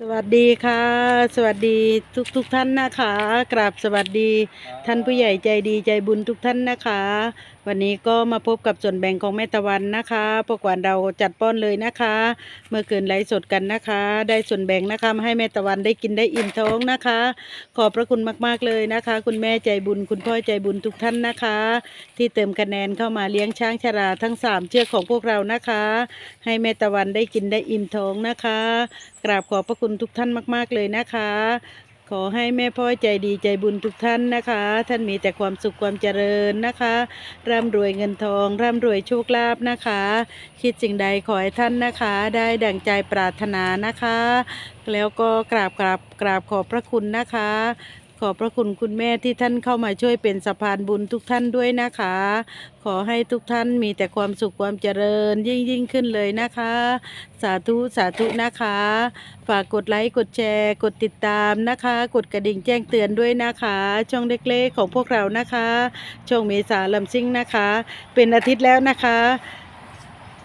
สวัสดีค่ะ สวัสดีทุกทุกท่านนะคะกราบสวัสดีท่านผู้ใหญ่ใจดีใจบุญทุกท่านนะคะ วันนี้ก็มาพบกับส่วนแบ่งของแม่ตะวันนะคะปกวันเราจัดป้อนเลยนะคะ เมื่อคืนไลฟ์สดกันนะคะ ได้ส่วนแบ่งนะคะมาให้แม่ตะวันได้กินได้อิ่มท้องนะคะ ขอบพระคุณมากๆเลยนะคะ คุณแม่ใจบุญคุณพ่อใจบุญทุกท่านนะคะ ที่เติมคะแนนเข้ามาเลี้ยงช้างชราทั้งสามเชือกของพวกเรานะคะ ให้แม่ตะวันได้กินได้อิ่มท้องนะคะ กราบขอบพระคุณุณทุกท่านมาก ๆ เลยนะคะ ขอให้แม่พ่อใจดีใจบุญทุกท่านนะคะ ท่านมีแต่ความสุขความเจริญนะคะ ร่ำรวยเงินทอง ร่ำรวยโชคลาภนะคะ คิดสิ่งใดขอให้ท่านนะคะ ได้ดั่งใจปรารถนานะคะ แล้วก็กราบกราบกราบขอบพระคุณนะคะ อบพระคุณคุณแม่ที่ท่านเข้ามาช่วยเป็นสะพานบุญทุกท่านด้วยนะคะ ขอให้ทุกท่านมีแต่ความสุขความเจริญยิ่งยิ่งขึ้นเลยนะคะ สาธุสาธุนะคะ ฝากกดไลค์กดแชร์ กดติดตามนะคะ กดกระดิ่งแจ้งเตือนด้วยนะคะ ช่องเล็กๆของพวกเรานะคะช่องเมษาลำซิ่งนะคะ เป็นอาทิตย์แล้วนะคะ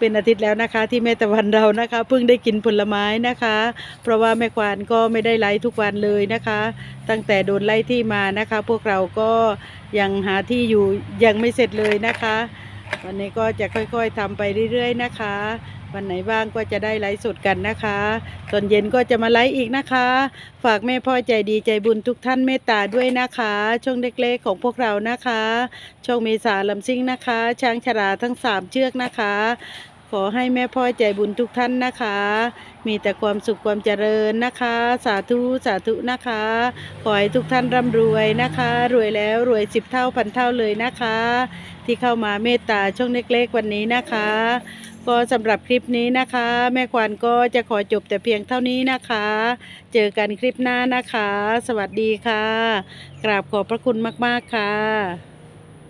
เป็นอาทิตย์แล้วนะคะที่แม่ตะวันเรานะคะเพิ่งได้กินผลไม้นะคะ เพราะว่าแม่ควานก็ไม่ได้ไลฟ์ทุกวันเลยนะคะ ตั้งแต่โดนไล่ที่มานะคะ พวกเราก็ยังหาที่อยู่ยังไม่เสร็จเลยนะคะ วันนี้ก็จะค่อยๆทำไปเรื่อยๆนะคะ วันไหนว่างก็จะได้ไลฟ์สดกันนะคะ ตอนเย็นก็จะมาไลฟ์อีกนะคะ ฝากแม่พ่อใจดีใจบุญทุกท่านเมตตาด้วยนะคะ ช่องเล็กๆของพวกเรานะคะ ช่องเมษาลำซิ่งนะคะ ช้างชราทั้งสามเชือกนะคะ ขอให้แม่พ่อใจบุญทุกท่านนะคะ มีแต่ความสุขความเจริญนะคะ สาธุสาธุนะคะ ขอให้ทุกท่านร่ำรวยนะคะ รวยแล้วรวยสิบเท่าพันเท่าเลยนะคะ ที่เข้ามาเมตตาช่องเล็กๆวันนี้นะคะ ก็สำหรับคลิปนี้นะคะ แม่ควานก็จะขอจบแต่เพียงเท่านี้นะคะ เจอกันคลิปหน้านะคะ สวัสดีค่ะ กราบขอบพระคุณมากๆค่ะ